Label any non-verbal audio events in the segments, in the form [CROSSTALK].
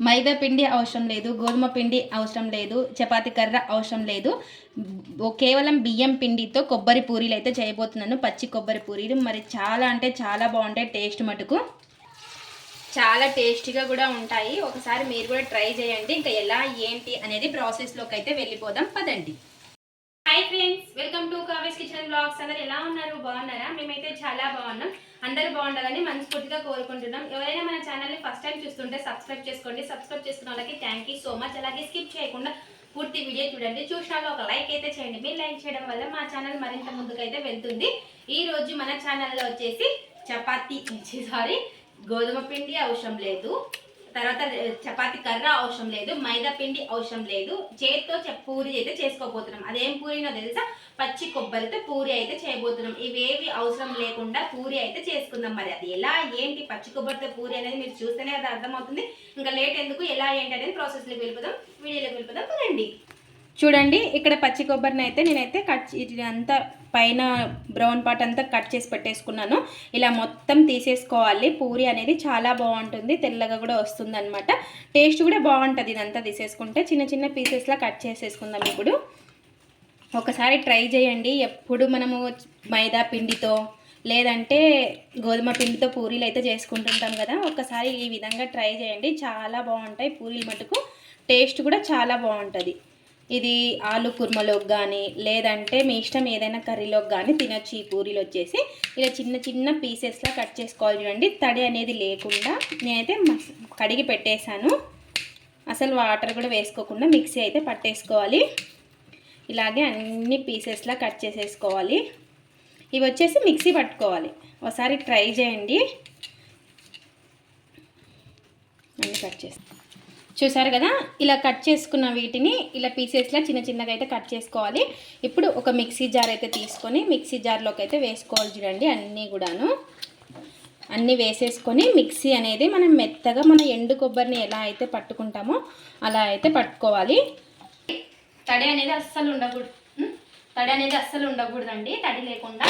మైదా పిండి అవసరం లేదు గోధుమ పిండి అవసరం లేదు చపాతి కర్ర అవసరం లేదు. కేవలం బియ్యం పిండితో కొబ్బరి పూరీలు అయితే చేయబోతున్నాను. పచ్చి కొబ్బరి పూరీలు. మరి చాలా అంటే చాలా బాగుంటాయి టేస్ట్ మటుకు. చాలా టేస్టీగా కూడా ఉంటాయి. ఒకసారి మీరు కూడా ట్రై చేయండి. ఇంకా ఎలా ఏంటి అనేది ప్రాసెస్లోకి అయితే వెళ్ళిపోదాం. పదండి. Hi friends welcome to Kave's kitchen blogs అందరు ఎలా ఉన్నారు? బాగున్నారా? మేమైతే చాలా బాగున్నాం. అందరూ బాగుండాలని మనస్ఫూర్తిగా కోరుకుంటున్నాం. ఎవరైనా మన ఛానల్ని ఫస్ట్ టైం చూస్తుంటే సబ్స్క్రైబ్ చేసుకోండి. సబ్స్క్రైబ్ చేసుకున్న వాళ్ళకి థ్యాంక్ యూ సో మచ్ అలాగే స్కిప్ చేయకుండా పూర్తి వీడియో చూడండి. చూసిన ఒక లైక్ అయితే చేయండి. మీరు లైక్ చేయడం వల్ల మా ఛానల్ మరింత ముందుకైతే వెళ్తుంది. ఈ రోజు మన ఛానల్లో వచ్చేసి చపాతీ సారీ [LAUGHS] గోధుమ పిండి అవసరం లేదు. తర్వాత చపాతి కర్ర అవసరం లేదు మైదా పిండి అవసరం లేదు చేతితో చె- పూరి అయితే చేసుకోబోతున్నాం. అదేం పూరినో తెలుసా? పచ్చి కొబ్బరితో పూరి అయితే చేయబోతున్నాం. ఇవేవి అవసరం లేకుండా పూరి అయితే చేసుకుందాం. మరి అది ఎలా ఏంటి పచ్చి కొబ్బరితో పూరి అనేది మీరు చూస్తేనే అది అర్థమవుతుంది. ఇంకా లేట్ ఎందుకు ఎలా ఏంటి అనేది ప్రాసెస్లోకి వెళ్ళిపోదాం. వీడియోలోకి వెళ్ళిపోదాం. రండి చూడండి ఇక్కడ పచ్చి కొబ్బరిని అయితే నేనైతే కట్ ఇది అంతా పైన బ్రౌన్ పార్ట్ అంతా కట్ చేసి పెట్టేసుకున్నాను. ఇలా మొత్తం తీసేసుకోవాలి. పూరి అనేది చాలా బాగుంటుంది. తెల్లగా కూడా వస్తుంది అనమాట టేస్ట్ కూడా బాగుంటుంది ఇదంతా తీసేసుకుంటే. చిన్న చిన్న పీసెస్లా కట్ చేసేసుకుందాం ఇప్పుడు. ఒకసారి ట్రై చేయండి. ఎప్పుడు మనము మైదా పిండితో లేదంటే గోధుమ పిండితో పూరీలు అయితే చేసుకుంటుంటాం కదా ఒకసారి ఈ విధంగా ట్రై చేయండి. చాలా బాగుంటాయి పూరీలు మటుకు. టేస్ట్ కూడా చాలా బాగుంటుంది. ఇది ఆలు కుర్మలోకి కానీ లేదంటే మీ ఇష్టం ఏదైనా కర్రీలోకి కానీ తినొచ్చు. ఈ పూరీలు వచ్చేసి ఇలా చిన్న చిన్న పీసెస్లా కట్ చేసుకోవాలి చూడండి. తడి అనేది లేకుండా నేనైతే కడిగి పెట్టేశాను. అసలు వాటర్ కూడా వేసుకోకుండా మిక్సీ అయితే పట్టేసుకోవాలి. ఇలాగే అన్ని పీసెస్లా కట్ చేసేసుకోవాలి. ఇవి వచ్చేసి మిక్సీ పట్టుకోవాలి. ఒకసారి ట్రై చేయండి. అన్నీ కట్ చేస్తాను చూసారు కదా? ఇలా కట్ చేసుకున్న వీటిని ఇలా పీసెస్లా చిన్న చిన్నగా అయితే కట్ చేసుకోవాలి. ఇప్పుడు ఒక మిక్సీ జార్ అయితే తీసుకొని మిక్సీ జార్లోకి అయితే వేసుకోవాలి చూడండి అన్నీ కూడాను. అన్నీ వేసేసుకొని మిక్సీ అనేది మనం మెత్తగా మన ఎండు కొబ్బరిని ఎలా అయితే పట్టుకుంటామో అలా అయితే పట్టుకోవాలి. తడి అనేది అస్సలు ఉండకూడదు. తడి అనేది అస్సలు ఉండకూడదండి. తడి లేకుండా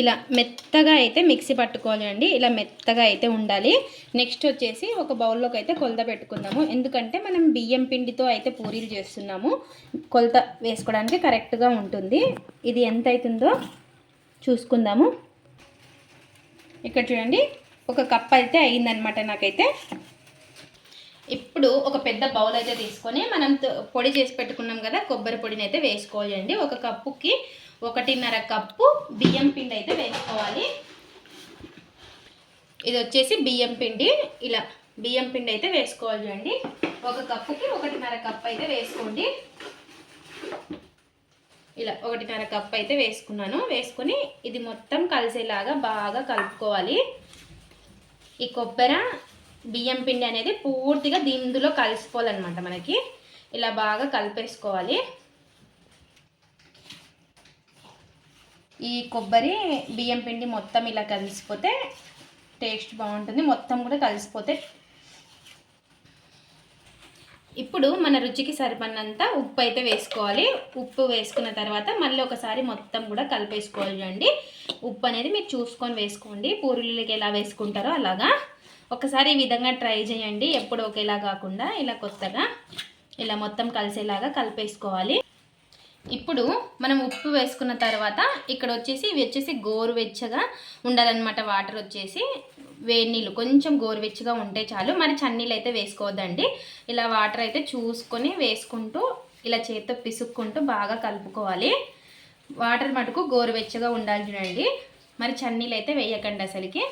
ఇలా మెత్తగా అయితే మిక్సీ పట్టుకోవాలి అండి ఇలా మెత్తగా అయితే ఉండాలి. నెక్స్ట్ వచ్చేసి ఒక బౌల్లోకి అయితే కొలత పెట్టుకుందాము. ఎందుకంటే మనం బియ్యం పిండితో అయితే పూరీలు చేస్తున్నాము. కొలత వేసుకోవడానికి కరెక్ట్గా ఉంటుంది. ఇది ఎంత అవుతుందో చూసుకుందాము. ఇక్కడ చూడండి ఒక కప్ అయితే అయిందనమాట నాకైతే. ఇప్పుడు ఒక పెద్ద బౌల్ అయితే తీసుకొని మనం పొడి చేసి పెట్టుకున్నాం కదా కొబ్బరి పొడిని అయితే వేసుకోవాలి అండి ఒక కప్పుకి ఒకటిన్నర కప్పు బియ్యం పిండి అయితే వేసుకోవాలి. ఇది వచ్చేసి బియ్యం పిండి. ఇలా బియ్యం పిండి అయితే వేసుకోవాలి చూడండి. ఒక కప్పుకి ఒకటిన్నర కప్ అయితే వేసుకోండి. ఇలా ఒకటిన్నర కప్పు అయితే వేసుకున్నాను. వేసుకుని ఇది మొత్తం కలిసేలాగా బాగా కలుపుకోవాలి. ఈ కొబ్బరి బియ్యం పిండి అనేది పూర్తిగా దీందులో కలిసిపోవాలన్నమాట మనకి. ఇలా బాగా కలిపేసుకోవాలి. ఈ కొబ్బరి బియ్యం పిండి మొత్తం ఇలా కలిసిపోతే టేస్ట్ బాగుంటుంది. మొత్తం కూడా కలిసిపోతే. ఇప్పుడు మన రుచికి సరిపడినంత ఉప్పు అయితే వేసుకోవాలి. ఉప్పు వేసుకున్న తర్వాత మళ్ళీ ఒకసారి మొత్తం కూడా కలిపేసుకోవాలి చూడండి ఉప్పు అనేది మీరు చూసుకొని వేసుకోండి. పూరీలకి ఎలా వేసుకుంటారో అలాగా. ఒకసారి ఈ విధంగా ట్రై చేయండి. ఎప్పుడు ఒకేలా కాకుండా ఇలా కొత్తగా ఇలా మొత్తం కలిసేలాగా కలిపేసుకోవాలి. ఇప్పుడు మనం ఉప్పు వేసుకున్న తర్వాత ఇక్కడ వచ్చేసి ఇవి వచ్చేసి గోరువెచ్చగా ఉండాలన్నమాట. వాటర్ వచ్చేసి వేడి నీళ్ళు కొంచెం గోరువెచ్చగా ఉంటే చాలు. మరి చన్నీళ్ళు అయితే వేసుకోవద్దండి. ఇలా వాటర్ అయితే చూసుకొని వేసుకుంటూ ఇలా చేతితో పిసుక్కుంటూ బాగా కలుపుకోవాలి. వాటర్ మటుకు గోరువెచ్చగా ఉండాలి చూడండి. మరి చన్నీళ్ళు అయితే వేయకండి అసలుకి.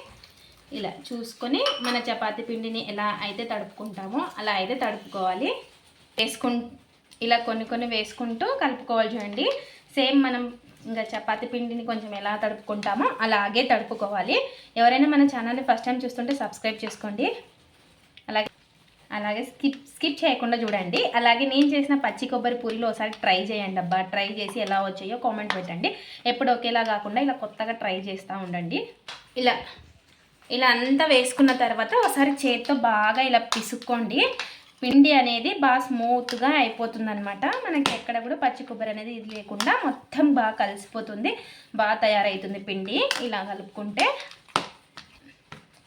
ఇలా చూసుకొని మన చపాతీ పిండిని ఎలా అయితే తడుపుకుంటామో అలా అయితే తడుపుకోవాలి. వేసుకుంటూ ఇలా కొన్ని కొన్ని వేసుకుంటూ కలుపుకోవాలి చూడండి. సేమ్ మనం ఇంకా చపాతి పిండిని కొంచెం ఎలా తడుపుకుంటామో అలాగే తడుపుకోవాలి. ఎవరైనా మన ఛానల్ని ఫస్ట్ టైం చూస్తుంటే సబ్స్క్రైబ్ చేసుకోండి. అలాగే అలాగే స్కిప్ స్కిప్ చేయకుండా చూడండి. అలాగే నేను చేసిన పచ్చి కొబ్బరి పూరీలు ఒకసారి ట్రై చేయండి అబ్బా. ట్రై చేసి ఎలా వచ్చాయో కామెంట్ పెట్టండి. ఎప్పుడు ఒకేలా కాకుండా ఇలా కొత్తగా ట్రై చేస్తూ ఉండండి. ఇలా ఇలా అంతా వేసుకున్న తర్వాత ఒకసారి చేత్తో బాగా ఇలా పిసుక్కోండి. పిండి అనేది బాగా స్మూత్గా అయిపోతుంది అనమాట మనకి ఎక్కడ కూడా పచ్చి కొబ్బరి అనేది ఇది లేకుండా మొత్తం బాగా కలిసిపోతుంది బాగా తయారవుతుంది పిండి. ఇలా కలుపుకుంటే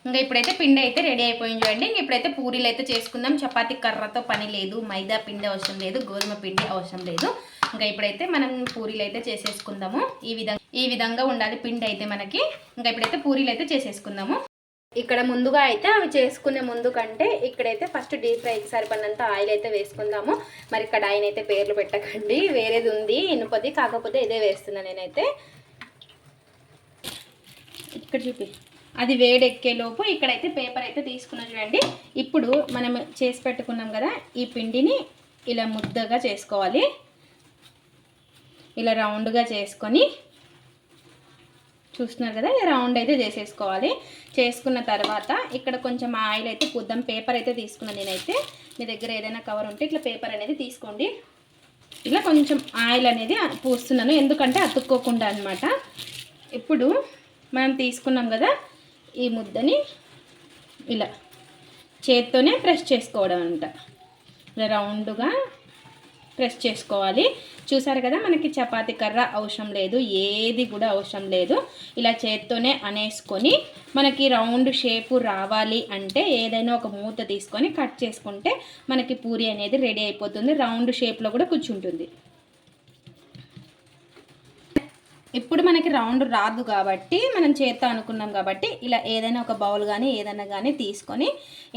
ఇంకా ఇప్పుడైతే పిండి అయితే రెడీ అయిపోయింది చూడండి. ఇంక ఇప్పుడైతే పూరీలు అయితే చేసుకుందాం. చపాతీ కర్రతో పని లేదు మైదా పిండి అవసరం లేదు గోధుమ పిండి అవసరం లేదు. ఇంకా ఇప్పుడైతే మనం పూరీలు అయితే చేసేసుకుందాము. ఈ విధంగా ఈ విధంగా ఉండాలి పిండి అయితే మనకి. ఇంకా ఇప్పుడైతే పూరీలు అయితే చేసేసుకుందాము. ఇక్కడ ముందుగా అయితే అవి చేసుకునే ముందు కంటే ఇక్కడైతే ఫస్ట్ డీప్ ఫ్రైకి సరిపడినంత ఆయిల్ అయితే వేసుకుందాము. మరి ఇక్కడ ఆయన అయితే పేర్లు పెట్టకండి. వేరేది ఉంది ఇనుపది కాకపోతే ఇదే వేస్తున్నా నేనైతే. ఇక్కడ చూపి. అది వేడెక్కేలోపు ఇక్కడైతే పేపర్ అయితే తీసుకున్నా చూడండి. ఇప్పుడు మనం చేసి పెట్టుకున్నాం కదా ఈ పిండిని ఇలా ముద్దగా చేసుకోవాలి. ఇలా రౌండ్గా చేసుకొని చూస్తున్నారు కదా ఇలా రౌండ్ అయితే చేసేసుకోవాలి. చేసుకున్న తర్వాత ఇక్కడ కొంచెం ఆయిల్ అయితే పుద్దాం. పేపర్ అయితే తీసుకున్నాను నేనైతే. మీ దగ్గర ఏదైనా కవర్ ఉంటే ఇట్లా పేపర్ అనేది తీసుకోండి. ఇలా కొంచెం ఆయిల్ అనేది పూస్తున్నాను. ఎందుకంటే అతుక్కోకుండా అనమాట ఇప్పుడు మనం తీసుకున్నాం కదా ఈ ముద్దని ఇలా చేత్తోనే ప్రెస్ చేసుకోవడం అంట. ఇలా రౌండ్గా ప్రెస్ చేసుకోవాలి. చూసారు కదా మనకి చపాతీ కర్ర అవసరం లేదు ఏది కూడా అవసరం లేదు. ఇలా చేత్తోనే అనేసుకొని మనకి రౌండ్ షేపు రావాలి అంటే ఏదైనా ఒక మూత తీసుకొని కట్ చేసుకుంటే మనకి పూరి అనేది రెడీ అయిపోతుంది. రౌండ్ షేప్లో కూడా కూర్చుంటుంది. ఇప్పుడు మనకి రౌండ్ రాదు కాబట్టి మనం చేత్తో అనుకున్నాం కాబట్టి ఇలా ఏదైనా ఒక బౌల్ కానీ ఏదైనా కానీ తీసుకొని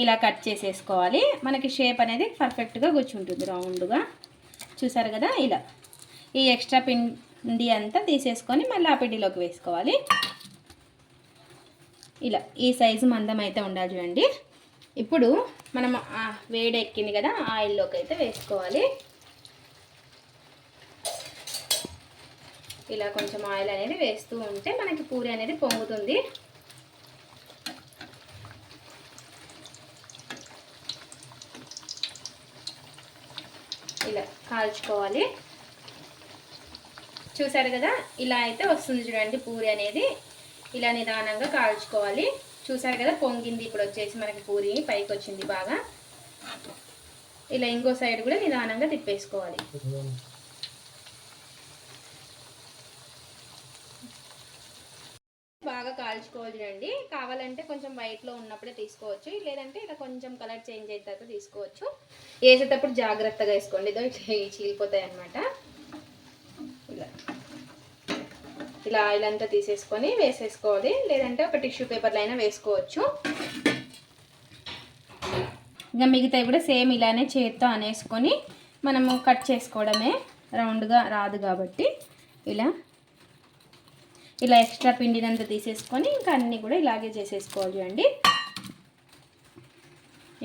ఇలా కట్ చేసేసుకోవాలి. మనకి షేప్ అనేది పర్ఫెక్ట్గా కూర్చుంటుంది రౌండ్గా. చూసారు కదా ఇలా. ఈ ఎక్స్ట్రా పిండి అంతా తీసేసుకొని మళ్ళీ ఆ పిండిలోకి వేసుకోవాలి. ఇలా ఈ సైజు మందం అయితే ఉండాలి చూడండి. ఇప్పుడు మనం వేడి ఎక్కింది కదా ఆయిల్లోకి అయితే వేసుకోవాలి. ఇలా కొంచెం ఆయిల్ అనేది వేస్తూ ఉంటే మనకి పూరి అనేది పొంగుతుంది. ఇలా కాల్చుకోవాలి. చూసారు కదా ఇలా అయితే వస్తుంది చూడండి పూరి అనేది. ఇలా నిదానంగా కాల్చుకోవాలి. చూసారు కదా పొంగింది ఇప్పుడు వచ్చేసి మనకి పూరి పైకి వచ్చింది బాగా. ఇలా ఇంకో సైడ్ కూడా నిదానంగా తిప్పేసుకోవాలి. బాగా కాల్చుకోవాలి చూడండి. కావాలంటే కొంచెం వైట్లో ఉన్నప్పుడే తీసుకోవచ్చు. లేదంటే ఇలా కొంచెం కలర్ చేంజ్ అయిన తర్వాత తీసుకోవచ్చు. వేసేటప్పుడు జాగ్రత్తగా వేసుకోండి. ఇదో ఇట్లా చీలిపోతాయి అనమాట ఇలా ఇలా ఆయిల్ అంతా తీసేసుకొని వేసేసుకోవాలి. లేదంటే ఒక టిష్యూ పేపర్లో అయినా వేసుకోవచ్చు. ఇంకా మిగతాయి కూడా సేమ్ ఇలానే చేత్తో అనేసుకొని మనము కట్ చేసుకోవడమే రౌండ్గా రాదు కాబట్టి ఇలా. ఇలా ఎక్స్ట్రా పిండినంత తీసేసుకొని ఇంకా అన్నీ కూడా ఇలాగే చేసేసుకోవాలి అండి.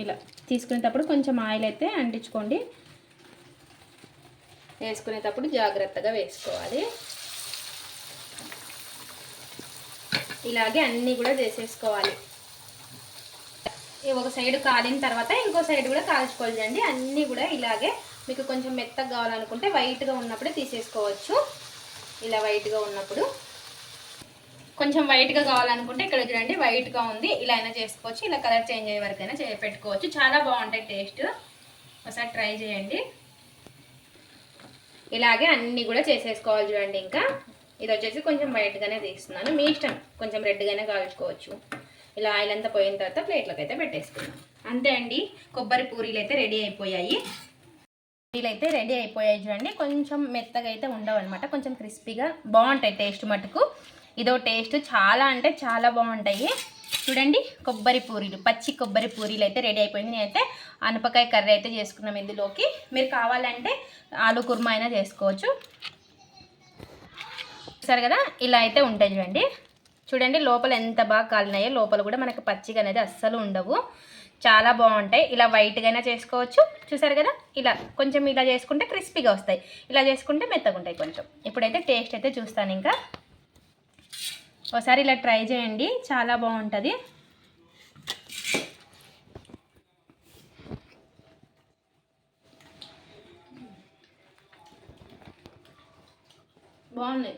ఇలా తీసుకునేటప్పుడు కొంచెం ఆయిల్ అయితే అంటించుకోండి. వేసుకునేటప్పుడు జాగ్రత్తగా వేసుకోవాలి. ఇలాగే అన్నీ కూడా చేసేసుకోవాలి. ఒక సైడ్ కాలిన తర్వాత ఇంకో సైడ్ కూడా కాల్చుకోవాలి చూడండి అన్నీ కూడా ఇలాగే మీకు కొంచెం మెత్తగా కావాలనుకుంటే వైట్గా ఉన్నప్పుడే తీసేసుకోవచ్చు. ఇలా వైట్గా ఉన్నప్పుడు. కొంచెం వైట్గా కావాలనుకుంటే ఇక్కడ చూడండి వైట్గా ఉంది. ఇలా అయినా చేసుకోవచ్చు. ఇలా కలర్ చేంజ్ అయ్యే వరకైనా చే పెట్టుకోవచ్చు. చాలా బాగుంటాయి టేస్ట్ ఒకసారి ట్రై చేయండి. ఇలాగే అన్నీ కూడా చేసేసుకోవాలి చూడండి ఇంకా. ఇది వచ్చేసి కొంచెం వైట్గానే తీస్తున్నాను. మీ ఇష్టం. కొంచెం రెడ్గానే కాల్చుకోవచ్చు. ఇలా ఆయిల్ అంతా పోయిన తర్వాత ప్లేట్లోకి అయితే పెట్టేసుకున్నాను అంతే అండి. కొబ్బరి పూరీలు అయితే రెడీ అయిపోయాయి. పూరీలు అయితే రెడీ అయిపోయాయి చూడండి. కొంచెం మెత్తగా అయితే ఉండవు అనమాట కొంచెం క్రిస్పీగా బాగుంటాయి టేస్ట్ మటుకు. ఇదో టేస్ట్ చాలా అంటే చాలా బాగుంటాయి. చూడండి కొబ్బరి పూరీలు పచ్చి కొబ్బరి పూరీలు అయితే రెడీ అయిపోయింది. నేనైతే అనపకాయ కర్రీ అయితే చేసుకున్నాం ఇందులోకి. మీరు కావాలంటే ఆలు కుర్మా అయినా చేసుకోవచ్చు. చూసారు కదా? ఇలా అయితే ఉంటాయి చూడండి. చూడండి లోపల ఎంత బాగా కాలినాయో లోపల కూడా మనకి పచ్చిగా అనేది అస్సలు ఉండవు. చాలా బాగుంటాయి. ఇలా వైట్గానే చేసుకోవచ్చు. చూసారు కదా? ఇలా కొంచెం ఇలా చేసుకుంటే క్రిస్పీగా వస్తాయి. ఇలా చేసుకుంటే మెత్తగా ఉంటాయి కొంచెం. ఇప్పుడైతే టేస్ట్ అయితే చూస్తాను ఇంకా. ఒకసారి ఇలా ట్రై చేయండి. చాలా బాగుంటుంది. బాగున్నాయి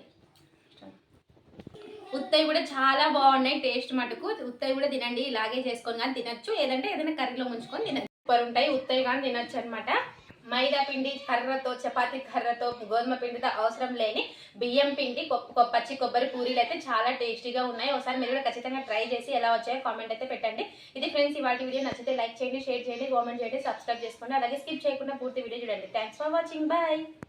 ఉత్తవి కూడా చాలా బాగున్నాయి టేస్ట్ మటుకు. ఉత్తవి కూడా తినండి ఇలాగే చేసుకొని కానీ తినచ్చు. ఏదంటే ఏదైనా కర్రీలో ముంచుకొని తినచ్చు. సూపర్ ఉంటాయి ఉత్తవి కానీ తినచ్చు అనమాట మైదా పిండి కర్రతో చపాతీ కర్రతో గోధుమ పిండితో అవసరం లేని బియ్యం పిండి కొ- పచ్చి కొబ్బరి పూరీలు అయితే చాలా టేస్టీగా ఉన్నాయి. ఒకసారి మీరు కూడా ఖచ్చితంగా ట్రై చేసి ఎలా వచ్చాయో కామెంట్ అయితే పెట్టండి. ఇది ఫ్రెండ్స్ ఇవాటి వీడియో నచ్చితే లైక్ చేయండి షేర్ చేయండి కామెంట్ చేయండి సబ్స్క్రైబ్ చేసుకోండి. అలాగే స్కిప్ చేయకుండా పూర్తి వీడియో చూడండి. Thanks for watching bye